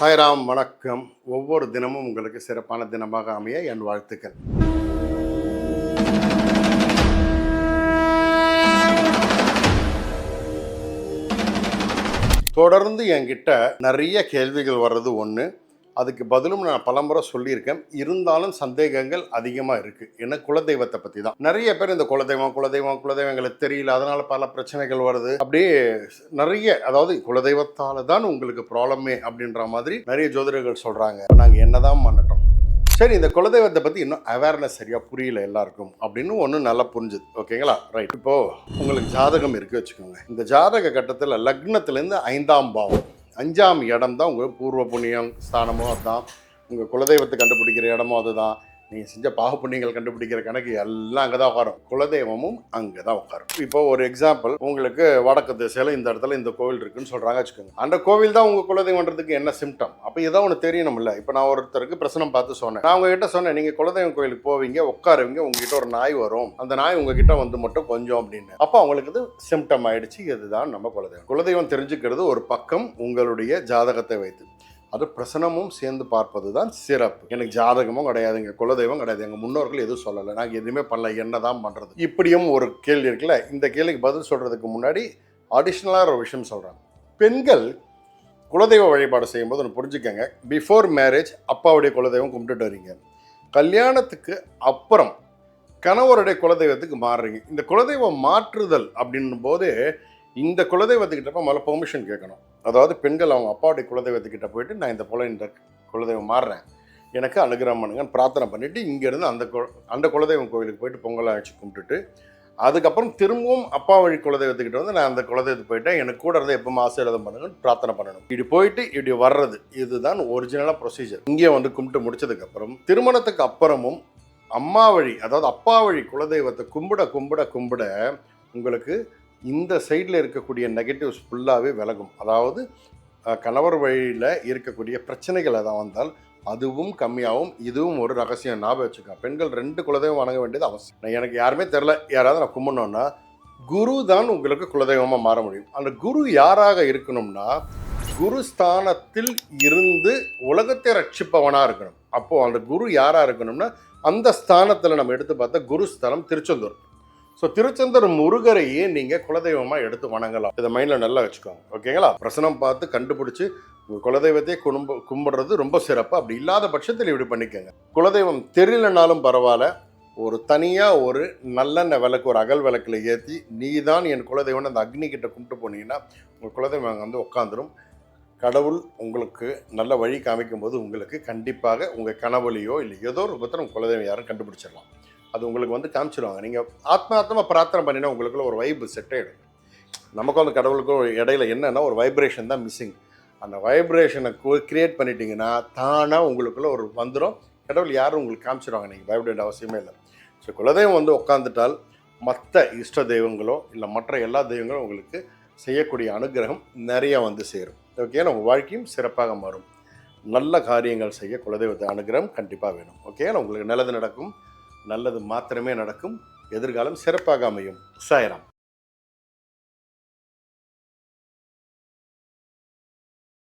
சாய்ராம் வணக்கம். ஒவ்வொரு தினமும் உங்களுக்கு சிறப்பான தினமாக அமைய என் வாழ்த்துக்கள். தொடர்ந்து என்கிட்ட நிறைய கேள்விகள் வர்றது ஒன்று அதுக்கு பதிலும் நான் பலமுறை சொல்லியிருக்கேன். இருந்தாலும் சந்தேகங்கள் அதிகமாக இருக்குது ஏன்னா குலதெய்வத்தை பற்றி தான் நிறைய பேர் இந்த குலதெய்வம் குலதெய்வம் குலதெய்வங்களுக்கு தெரியல. அதனால் பல பிரச்சனைகள் வருது. அப்படியே நிறைய அதாவது குலதெய்வத்தால் தான் உங்களுக்கு ப்ராப்ளமே அப்படின்ற மாதிரி நிறைய ஜோதிடர்கள் சொல்கிறாங்க நாங்கள் என்னதான் பண்ணட்டோம். சரி இந்த குலதெய்வத்தை பற்றி இன்னும் அவேர்னஸ் சரியாக புரியல எல்லாருக்கும் அப்படின்னு ஒன்று நல்லா புரிஞ்சுது. ஓகேங்களா? ரைட் இப்போது உங்களுக்கு ஜாதகம் இருக்கு வச்சுக்கோங்க. இந்த ஜாதக கட்டத்தில் லக்னத்திலேருந்து ஐந்தாம் பாவம். அஞ்சாம் இடம் தான் உங்கள் பூர்வ புண்ணியம் ஸ்தானமும் அதுதான் உங்கள் குலதெய்வத்தை கண்டுபிடிக்கிற இடமும் அதுதான். நீங்கள் செஞ்ச பாக புண்ணியங்கள் கண்டுபிடிக்கிற கணக்கு எல்லாம் அங்கே தான் உட்காரும். குலதெய்வமும் அங்கே தான் உட்காரும். இப்போ ஒரு எக்ஸாம்பிள் உங்களுக்கு வடக்கு திசையில் இந்த இடத்துல இந்த கோவில் இருக்குன்னு சொல்கிறாங்க வச்சுக்கோங்க. அந்த கோவில் தான் உங்கள் குலதெய்வன்றதுக்கு என்ன சிம்டம் அப்போ ஏதோ ஒன்று தெரியணும்ல. இப்போ நான் ஒருத்தருக்கு பிரச்சனை பார்த்து சொன்னேன். நான் உங்ககிட்ட சொன்னேன் நீங்கள் குலதெய்வம் கோயிலுக்கு போவீங்க உட்காருவீங்க உங்ககிட்ட ஒரு நாய் வரும். அந்த நாய் உங்ககிட்ட வந்து மட்டும் கொஞ்சம் அப்படின்னு. அப்போ அவங்களுக்கு இது சிம்டம் ஆயிடுச்சு. இதுதான் நம்ம குலதெய்வம். குலதெய்வம் தெரிஞ்சுக்கிறது ஒரு பக்கம் உங்களுடைய ஜாதகத்தை வைத்து. அது பிரசனமும் சேர்ந்து பார்ப்பது தான் சிறப்பு. எனக்கு ஜாதகமும் கிடையாது எங்கள் குலதெய்வம் கிடையாது எங்கள் முன்னோர்கள் எதுவும் சொல்லலை. நாங்கள் எதுவுமே பண்ணல என்ன தான் பண்ணுறது இப்படியும் ஒரு கேள்வி இருக்குல்ல இந்த கேள்விக்கு பதில் சொல்கிறதுக்கு முன்னாடி அடிஷ்னலாக ஒரு விஷயம் சொல்கிறாங்க பெண்கள் குலதெய்வ வழிபாடு செய்யும்போது ஒன்று புரிஞ்சுக்கங்க. பிஃபோர் மேரேஜ் அப்பாவுடைய குலதெய்வம் கும்பிட்டுட்டு வரீங்க. கல்யாணத்துக்கு அப்புறம் கணவருடைய குலதெய்வத்துக்கு மாறுறீங்க. இந்த குலதெய்வம் மாற்றுதல் அப்படின்னும் போது இந்த குலதெய்வத்துக்கிட்டப்போ முதல்ல பெர்மிஷன் கேட்கணும். அதாவது பெண்கள் அவங்க அப்பாவுடைய குலதெய்வத்துக்கிட்ட போயிட்டு நான் இந்த போல இந்த குலதெய்வம் மாறுறேன். எனக்கு அனுகிரகம் பண்ணுங்கன்னு பிரார்த்தனை பண்ணிவிட்டு இங்கேருந்து அந்த கு அந்த குலதெய்வம் கோவிலுக்கு போயிட்டு பொங்கலை அழைச்சி கும்பிட்டுட்டு அதுக்கப்புறம் திரும்பவும் அப்பா வழி குலதெய்வத்துக்கிட்ட வந்து நான் அந்த குலதெய்வத்துக்கு போயிட்டேன். எனக்கு கூட இருந்து எப்போ ஆசீர்வாதம் பண்ணுங்கன்னு பிரார்த்தனை பண்ணணும். இப்படி போயிட்டு இப்படி வர்றது இதுதான் ஒரிஜினலாக ப்ரொசீஜர் இங்கே வந்து கும்பிட்டு முடிச்சதுக்கப்புறம் திருமணத்துக்கு அப்புறமும் அம்மா வழி அதாவது அப்பா வழி குலதெய்வத்தை கும்பிட கும்பிட கும்பிட உங்களுக்கு இந்த சைடில் இருக்கக்கூடிய நெகட்டிவ்ஸ் ஃபுல்லாகவே விலகும். அதாவது கணவர் வழியில் இருக்கக்கூடிய பிரச்சனைகள் எதாவது வந்தால் அதுவும் கம்மியாகவும் இதுவும் ஒரு ரகசியம். ஞாபகம் வச்சுக்கோங்க. பெண்கள் ரெண்டு குலதெய்வம் வணங்க வேண்டியது அவசியம். நான் எனக்கு யாருமே தெரில யாராவது நான் கும்பிடணும்னா குரு தான் உங்களுக்கு குலதெய்வமாக மாற முடியும். அந்த குரு யாராக இருக்கணும்னா குரு ஸ்தானத்தில் இருந்து உலகத்தை ரட்சிப்பவனாக இருக்கணும். அப்போது அந்த குரு யாராக இருக்கணும்னா அந்த ஸ்தானத்தில் நம்ம எடுத்து பார்த்தா குரு ஸ்தானம் திருச்செந்தூர். ஸோ திருச்செந்தூர் முருகரையே நீங்கள் குலதெய்வமாக எடுத்து வணங்கலாம். இதை மைண்டில் நல்லா வச்சுக்கோங்க. ஓகேங்களா? பிரசனம் பார்த்து கண்டுபிடிச்சி உங்கள் குலதெய்வத்தையே குடும்ப கும்பிடுறது ரொம்ப சிறப்பு. அப்படி இல்லாத பட்சத்தில் இப்படி பண்ணிக்கோங்க. குலதெய்வம் தெரியலனாலும் பரவாயில்ல. ஒரு தனியாக ஒரு நல்லெண்ணெய் விளக்கு ஒரு அகல் விளக்கில் ஏற்றி நீ தான் என் குலதெய்வம்னு அந்த அக்னி கிட்ட கும்பிட்டு போனீங்கன்னா உங்கள் குலதெய்வம் அங்கே வந்து உட்காந்துரும் கடவுள் உங்களுக்கு நல்ல வழி காமிக்கும் போது உங்களுக்கு கண்டிப்பாக உங்கள் கனவுலையோ இல்லை ஏதோ ஒரு பத்திரம் குலதெய்வம் யாரும் கண்டுபிடிச்சிடலாம். அது உங்களுக்கு வந்து காமிச்சிருவாங்க. நீங்கள் ஆத்மார்த்தமாக பிரார்த்தனை பண்ணினா உங்களுக்குள்ள ஒரு வைப்பு செட் ஆகிடும் நமக்கும் அந்த கடவுளுக்கும் இடையில என்னன்னா ஒரு வைப்ரேஷன் தான் மிஸ்ஸிங் அந்த வைப்ரேஷனை கிரியேட் பண்ணிட்டீங்கன்னா தானாக உங்களுக்குள்ள ஒரு வந்துடும் கடவுள் யாரும் உங்களுக்கு காமிச்சிருவாங்க நீங்கள் பயப்பட அவசியமே இல்லை. ஸோ குலதெய்வம் வந்து உட்காந்துட்டால் மற்ற இஷ்ட தெய்வங்களோ இல்லை மற்ற எல்லா தெய்வங்களும் உங்களுக்கு செய்யக்கூடிய அனுகிரகம் நிறைய வந்து சேரும். ஓகே உங்கள் வாழ்க்கையும் சிறப்பாக மாறும். நல்ல காரியங்கள் செய்ய குலதெய்வத்தை அனுகிரகம் கண்டிப்பாக வேணும். ஓகே உங்களுக்கு நல்லது நடக்கும். நல்லது மாத்திரமே நடக்கும் எதிர்காலம் சிறப்பாக அமையும். சாயராம்